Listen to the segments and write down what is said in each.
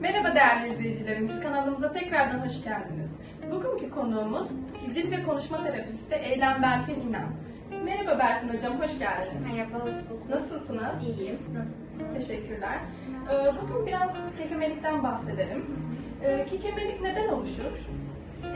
Merhaba değerli izleyicilerimiz, kanalımıza tekrardan hoş geldiniz. Bugünkü konuğumuz dil ve konuşma terapisti Eylem Berfin İnan. Merhaba Berfin Hocam, hoş geldiniz. Merhaba, hoş bulduk. Nasılsınız? İyiyim, siz nasılsınız? Teşekkürler. Ee, Bugün biraz kekemelikten bahsedelim. Ee, Kekemelik neden oluşur?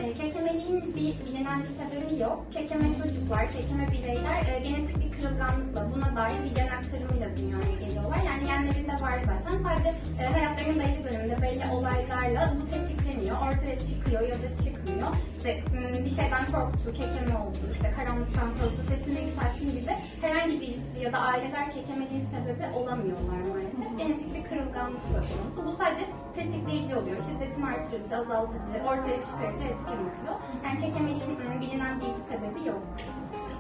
E, kekemeliğin bir bilinen bir sebebi yok. Kekeme çocuklar, kekeme bireyler e, genetik bir kırılganlıkla, buna dair bir gen aktarımıyla dünyaya geliyorlar. Yani genlerinde var zaten. Sadece e, hayatlarının belli döneminde, belli olaylarla bu tetikleniyor, ortaya çıkıyor ya da çıkmıyor. İşte bir şeyden korktu, kekeme oldu, işte karanlıktan ya da aileler kekemeliğin sebebi olamıyorlar maalesef. Genetik bir kırılganlık söz konusu. Bu sadece tetikleyici oluyor. Şiddetini artırıcı, azaltıcı, ortaya çıkarıcı etken oluyor. Yani kekemeliğin ım, bilinen bir sebebi yok.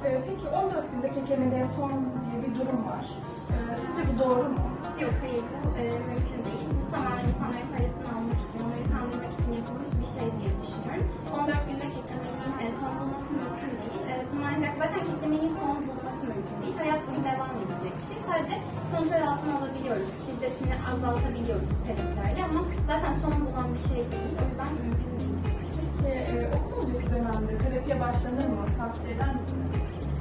Ee, Peki 14 günde kekemeliğe son diye bir durum var. Ee, Sizce bu doğru mu? Yok hayır bu e, mümkün değil. Bu tamamen insanların parasını almak için, onları kandırmak için yapılmış bir şey diye düşünüyorum. 14 günde kekemeliğin e, son bulması mümkün değil. E, bunun ancak zaten kekemeliğin son. Hayat boyu devam edecek bir şey. Sadece kontrol altına alabiliyoruz. Şiddetini azaltabiliyoruz terapilerle ama zaten son bulan bir şey değil. O yüzden mümkün değil. Peki e, okul öncesi dönemde terapiye başlanır mı? Tavsiye eder misiniz?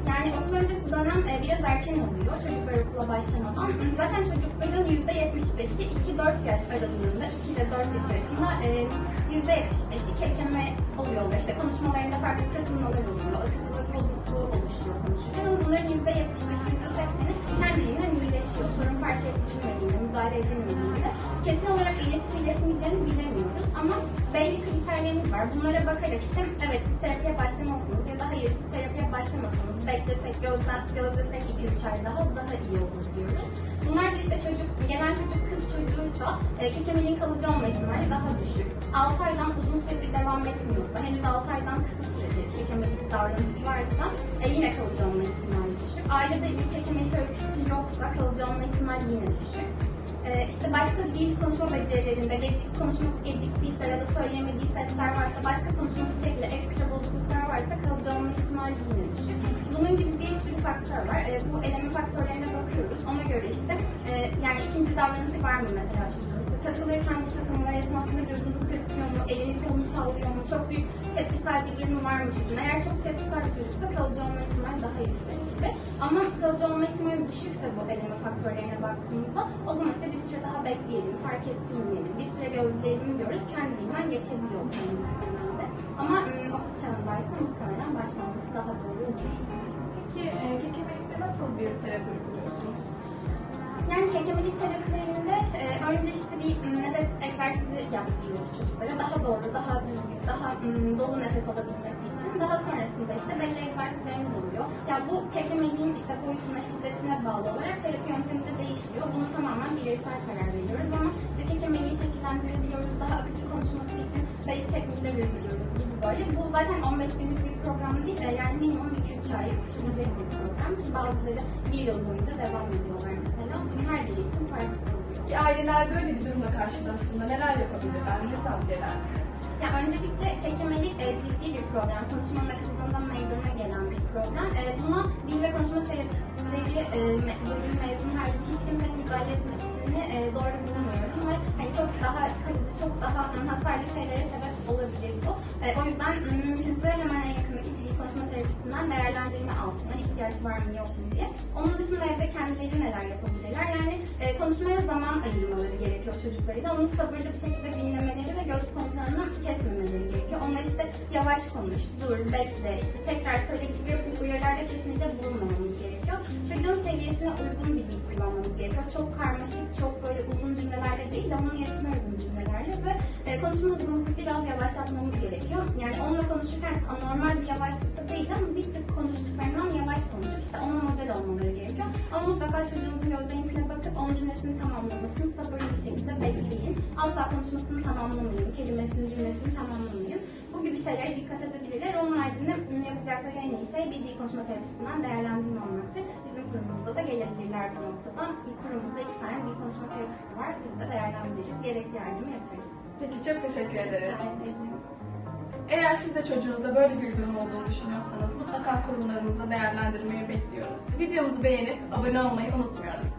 Yani okul öncesi dönem e, biraz erken oluyor çocuklar okula başlamadan. Zaten çocukların %75'i 2-4 yaş aralığında, 2 ile 4 yaş arasında e, %75'i kekeme oluyorlar. İşte konuşmalarında farklı takılmalar oluyor, akıcılık bozukluğu oluşuyor konuşurken. Ama bunların %75'i, %80'i kendiliğinden iyileşiyor. Sorun fark ettirilmediğinde, müdahale edilmediğinde. Kesin olarak iyileşip iyileşmeyeceğini bilemiyoruz. Ama belli kriterlerimiz var. Bunlara bakarak işte evet siz terapiye başlamalısınız ya da hayır siz terapiye başlamasanız beklesek, gözle, gözlesek 2-3 ay daha daha iyi olur diyoruz. Bunlar da işte çocuk, gelen çocuk kız çocuğuysa e, kekemeliğin kalıcı olma ihtimali daha. 6 aydan uzun süredir devam etmiyorsa, henüz 6 aydan kısa süredir kekemelik davranışı varsa e, yine kalıcı olma ihtimali düşük. Ailede bir kekemelik öyküsü yoksa kalıcı olma ihtimali yine düşük. Ee, işte başka dil konuşma becerilerinde gecik, konuşması geciktiyse ya da söyleyemediği sesler varsa, başka konuşması ile ekstra bozukluklar varsa kalıcı olma ihtimali yine düşük. Bunun gibi bir sürü faktör var. Ee, bu eleme faktörlerine bakıyoruz. Ona göre işte e, yani ikinci davranışı var mı mesela çocuğun? İşte takılırken bu takılmalar esnasında gözünü kırpıyor mu, elini kolunu sallıyor mu, çok büyük tepkisel bir durumu var mı çocuğun? Eğer çok tepkisel bir çocuksa kalıcı olma ihtimali daha yüksek gibi. Ama kalıcı olma ihtimali düşükse bu eleme faktörlerine baktığımızda o zaman işte bir süre daha bekleyelim, fark ettirmeyelim, bir süre gözleyelim diyoruz. Kendiliğinden geçebiliyor ikinci senelerde. Ama ım, okul çağındaysa muhtemelen başlanması daha doğru olur. Peki e, kekemelikte nasıl bir terapi uyguluyorsunuz? Yani kekemelik terapilerinde egzersizi yaptırıyoruz çocuklara. Daha doğru, daha düzgün, daha m, dolu nefes alabilmesi için. Daha sonrasında işte belli egzersizlerimiz oluyor. Ya bu kekemeliğin işte boyutuna, şiddetine bağlı olarak terapi yöntemi de değişiyor. Bunu tamamen bireysel karar veriyoruz ama işte kekemeliği şekillendirebiliyoruz. Daha akıcı konuşması için belli teknikler uyguluyoruz gibi böyle. Bu zaten 15 günlük bir program değil. Yani minimum 2-3 ay sürecek bir program ki bazıları bir yıl boyunca devam ediyorlar mesela. Bunun her biri için farklı. Ki aileler böyle bir durumla karşılaştığında neler yapabilirler, ne tavsiye edersiniz? Ya öncelikle kekemelik e, ciddi bir problem. Konuşmanın akıcılığından meydana gelen bir problem. E, buna dil ve konuşma terapistleri e, me- bölüm mezun hariç hiç kimsenin müdahale etmesini e, doğru bulmuyorum ve hani çok daha kalıcı, çok daha ım, hasarlı şeylere sebep olabilir bu. E, o yüzden mümkünse hemen en yakındaki dil konuşma terapistinden değerlendirme alsınlar. İhtiyaç var mı yok mu diye. Onun dışında evde kendileri neler yapabilirler? Yani e, konuşmaya zaman ayırmaları gerekiyor çocuklarıyla. Onu sabırlı bir şekilde dinlemeleri ve göz kontağını kesmemeleri gerekiyor. Ona işte yavaş konuş, dur, bekle, işte tekrar söyle gibi uyarılarda kesinlikle bulunmamamız gerekiyor. Çocuğun seviyesine uygun bir dil kullanmamız gerekiyor. Çok karmaşık, çok böyle uzun cümlelerle değil de onun yaşına uygun cümlelerle konuşma hızımızı biraz yavaşlatmamız gerekiyor. Yani onunla konuşurken anormal bir yavaşlıkta değil ama bir tık konuştuklarından yavaş konuşup işte ona model olmaları gerekiyor. Ama mutlaka çocuğunuzun gözlerinin içine bakıp onun cümlesini tamamlamasını sabırlı bir şekilde bekleyin. Asla konuşmasını tamamlamayın, kelimesini, cümlesini tamamlamayın. Bu gibi şeylere dikkat edebilirler. Onun haricinde yapacakları en iyi şey bir dil konuşma terapisinden değerlendirme olmaktır. Bizim kurumumuza da gelebilirler bu noktada. Kurumumuzda iki tane dil konuşma terapisti var. Biz de değerlendiririz, gerekli yardımı yaparız. Peki çok teşekkür ederiz. Eğer siz de çocuğunuzda böyle bir durum olduğunu düşünüyorsanız mutlaka kurumlarımıza değerlendirmeyi bekliyoruz. Videomuzu beğenip abone olmayı unutmuyoruz.